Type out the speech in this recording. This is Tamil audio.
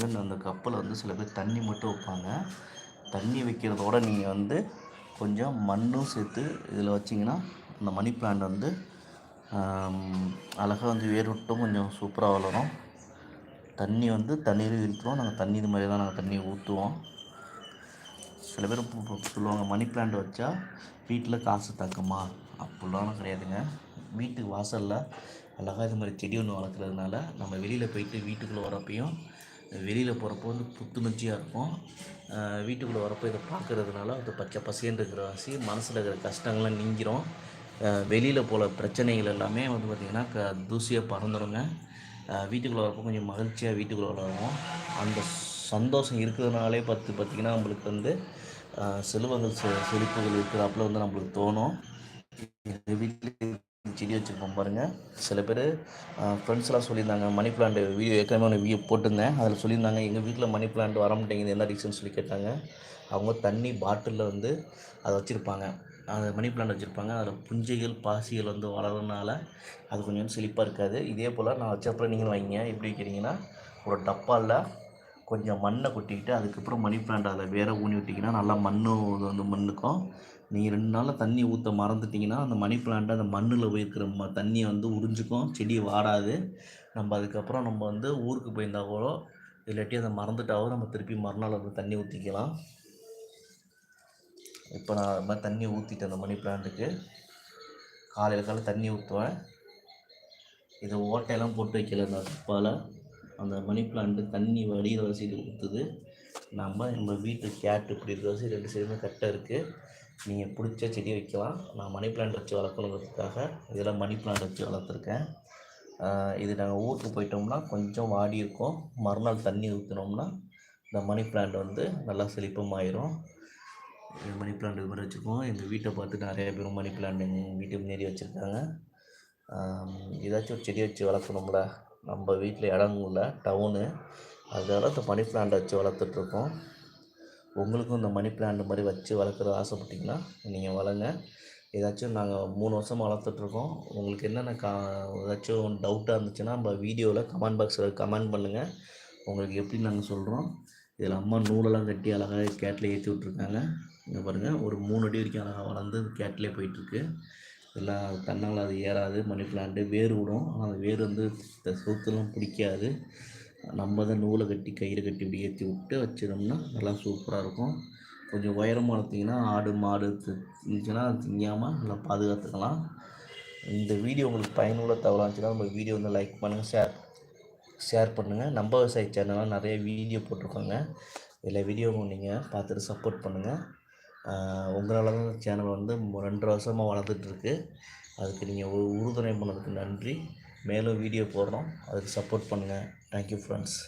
கொஞ்சம் அந்த கப்பில் வந்து சில பேர் தண்ணி மட்டும் வைப்பாங்க. தண்ணி வைக்கிறதோட நீங்கள் வந்து கொஞ்சம் மண்ணும் சேர்த்து இதில் வச்சிங்கன்னா அந்த மணி பிளான்ட் வந்து அழகாக வந்து வேர் விட்டும் கொஞ்சம் சூப்பராக வளரும். தண்ணி வந்து தண்ணீர் இருக்கிறோம் நாங்கள் தண்ணி இது மாதிரி தான் நாங்கள் தண்ணி ஊற்றுவோம். சில பேர் சொல்லுவாங்க மணி பிளான்ட் வச்சா வீட்டில் காசு தக்குமா அப்படிலாம் கிடையாதுங்க. வீட்டுக்கு வாசலில் அழகாக இது மாதிரி செடி ஒன்று வளர்க்குறதுனால நம்ம வெளியில் போயிட்டு வீட்டுக்குள்ளே வரப்பையும் வெளியில் போகிறப்போ வந்து புத்துணர்ச்சியாக இருக்கும் வீட்டுக்குள்ளே வரப்போ இதை பார்க்குறதுனால அது பச்சை பசேன்னு இருக்கிற வாசி மனசில் இருக்கிற கஷ்டங்கள்லாம் நீங்கிரும். வெளியில் போல பிரச்சனைகள் எல்லாமே வந்து பார்த்திங்கன்னா க தூசியாக பறந்துடுங்க வீட்டுக்குள்ளே வரப்போ கொஞ்சம் மகிழ்ச்சியாக வீட்டுக்குள்ளே வருவோம் அந்த சந்தோஷம் இருக்கிறதுனாலே பார்த்து பார்த்திங்கன்னா நம்மளுக்கு வந்து செல்வங்கள் செ செழிப்புகள் இருக்கிறாப்புல வந்து நம்மளுக்கு தோணும். எங்கள் வீட்டில் செடி வச்சுருப்போம் பாருங்கள் சில பேர் ஃப்ரெண்ட்ஸ்லாம் சொல்லியிருந்தாங்க மணி பிளான்ட் வீடியோ ஏற்கனவே ஒன்று வீடியோ போட்டிருந்தேன். அதில் சொல்லியிருந்தாங்க எங்கள் வீட்டில் மணி பிளான்ட் வர மாட்டேங்குது என்ன ரீசன் சொல்லி கேட்டாங்க. அவங்க தண்ணி பாட்டிலில் வந்து அதை வச்சுருப்பாங்க. அந்த மணி பிளான்ட் வச்சுருப்பாங்க. அதில் புஞ்சைகள் பாசிகள் வந்து வளர்றதுனால அது கொஞ்சம் செழிப்பாக இருக்காது. இதே போல் நான் வச்சப்பறம் நீங்களும் வாங்கிங்க. எப்படி வைக்கிறீங்கன்னா ஒரு டப்பாவில் கொஞ்சம் மண்ணை கொட்டிக்கிட்டு அதுக்கப்புறம் மணி பிளான்ட் அதில் வேற ஊனி விட்டிங்கன்னா நல்லா மண்ணும் வந்து மண்ணுக்கும். நீங்கள் ரெண்டு நாளில் தண்ணி ஊற்ற மறந்துட்டிங்கன்னா அந்த மணி பிளான்ட் அந்த மண்ணில் போயிருக்கிற ம தண்ணியை வந்து உறிஞ்சிக்கும் செடி வாடாது. நம்ம அதுக்கப்புறம் நம்ம வந்து ஊருக்கு போயிருந்தா கூட இல்லாட்டி அதை மறந்துட்டாவோ நம்ம திருப்பி மறுநாள் வந்து தண்ணி ஊற்றிக்கலாம் இப்போ நான் அது மாதிரி தண்ணி ஊற்றிட்டேன் அந்த மணி பிளான்ட்டுக்கு காலையில் காலையில் தண்ணி ஊற்றுவேன் இதை ஓட்டையெல்லாம் போட்டு வைக்கல அந்த டப்பாவில் அந்த மணி பிளான்ட்டு தண்ணி வடிகிற வசதி ஊற்றுது நம்ம நம்ம வீட்டு கேட் இப்படி இருக்கிற வசதி ரெண்டு சைடுமே கரெக்டாக இருக்குது நீங்கள் பிடிச்ச செடி வைக்கலாம். நான் மணி பிளான்ட் வச்சு வளர்க்கணுங்கிறதுக்காக இதெல்லாம் மணி பிளான்ட் வச்சு வளர்த்துருக்கேன். இது நாங்கள் ஊருக்கு போயிட்டோம்னா கொஞ்சம் வாடி இருக்கும். மறுநாள் தண்ணி ஊற்றினோம்னா இந்த மணி பிளான்ட் வந்து நல்லா செழிப்பமாயிரும் இது மணி பிளான்ட் இது மாதிரி வச்சுருக்கோம் எங்கள் வீட்டை பார்த்து நிறைய பேர் மணி பிளான்ட் எங்கள் வீட்டு முன்னேறி வச்சுருக்காங்க. ஏதாச்சும் ஒரு செடி வச்சு வளர்க்கணும்ல. நம்ம வீட்டில் இடம் இல்லை டவுனு அதனால் இந்த மணி பிளான்ட் வச்சு வளர்த்துட்ருக்கோம். உங்களுக்கும் இந்த மணி பிளான்ட் மாதிரி வச்சு வளர்க்குறது ஆசைப்பட்டிங்கன்னா நீங்கள் வளங்க ஏதாச்சும் நாங்கள் மூணு வருஷமாக வளர்த்துட்ருக்கோம். உங்களுக்கு என்னென்ன கா ஏதாச்சும் டவுட்டாக இருந்துச்சுன்னா நம்ம வீடியோவில் கமெண்ட் பாக்ஸில் கமெண்ட் பண்ணுங்கள் உங்களுக்கு எப்படி நாங்கள் சொல்கிறோம் இதில் அம்மா நூலெல்லாம் கட்டி அழகாக கேட்டில் ஏற்றி விட்ருக்காங்க இங்கே பாருங்கள் ஒரு மூணு அடி வரைக்கும் அழகாக வளர்ந்து கேட்டிலே போயிட்டுருக்கு எல்லாம் தன்னால் அது ஏறாது மணி பிளான்ட்டு வேர் விடும். ஆனால் அந்த வேர் வந்து இந்த சொத்துலாம் பிடிக்காது. நம்ம தான் நூலை கட்டி கயிறு கட்டி இப்படி ஏற்றி விட்டு வச்சிட்டோம்னா நல்லா சூப்பராக இருக்கும். கொஞ்சம் உயரமாக வளர்த்திங்கன்னா ஆடு மாடு இருந்துச்சுன்னா திங்காமல் நல்லா பாதுகாத்துக்கலாம். இந்த வீடியோ உங்களுக்கு பயனுள்ள தகவலாக இருந்துச்சுன்னா நம்ம வீடியோ வந்து லைக் பண்ணுங்கள் ஷேர் ஷேர் பண்ணுங்கள் நம்ம விவசாய சேனலாக நிறைய வீடியோ போட்டிருக்கோங்க. எல்லா வீடியோவும் நீங்கள் பார்த்துட்டு சப்போர்ட் பண்ணுங்கள் உங்களால் தான் சேனல் வந்து ரெண்டு வருஷமாக வளர்ந்துட்டுருக்கு அதுக்கு நீங்கள் உறுதுணை பண்ணதுக்கு நன்றி. மேலும் வீடியோ போடுறோம் அதுக்கு சப்போர்ட் பண்ணுங்கள் தேங்க்யூ ஃப்ரெண்ட்ஸ்